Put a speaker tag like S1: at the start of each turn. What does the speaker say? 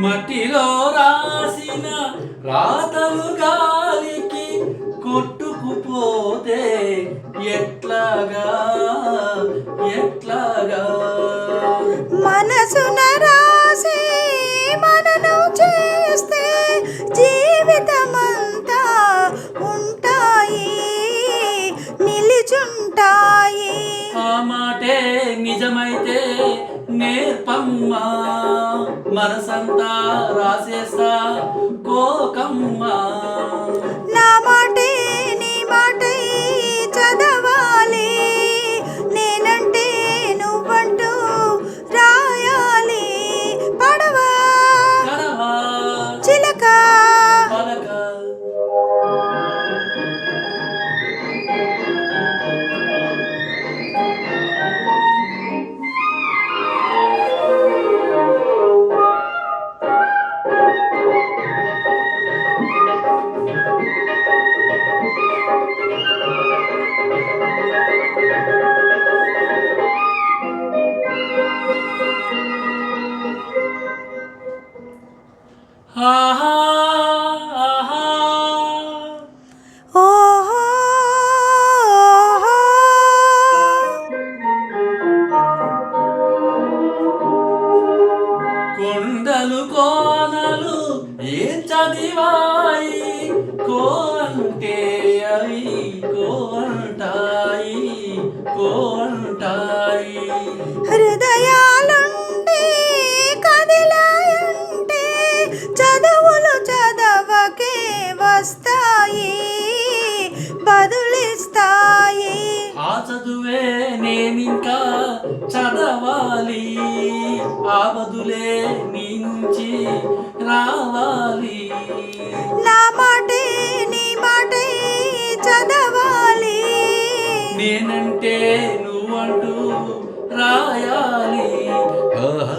S1: మట్టిలో రాసిన రాతలు గాలికి కొట్టుకుపోతే ఎట్లాగా ఎట్లాగా?
S2: మనసున
S1: నేర్పమ్మా మనసంతా రాసేస్తా కోకమ్మా. ఏం చదివాయి కో అంటే అవి కో అంటాయి కో అంటాయి
S2: హృదయాలుంటే కదిలాయంటే చదువులు చదవకే వస్తాయి బదులిస్తాయి.
S1: ఆ చదువే నేనింకా చదవాలి ఆ బదులే నుంచి రావాలి. నేనంటే నువ్వంటూ రాయాలి. ఆహా.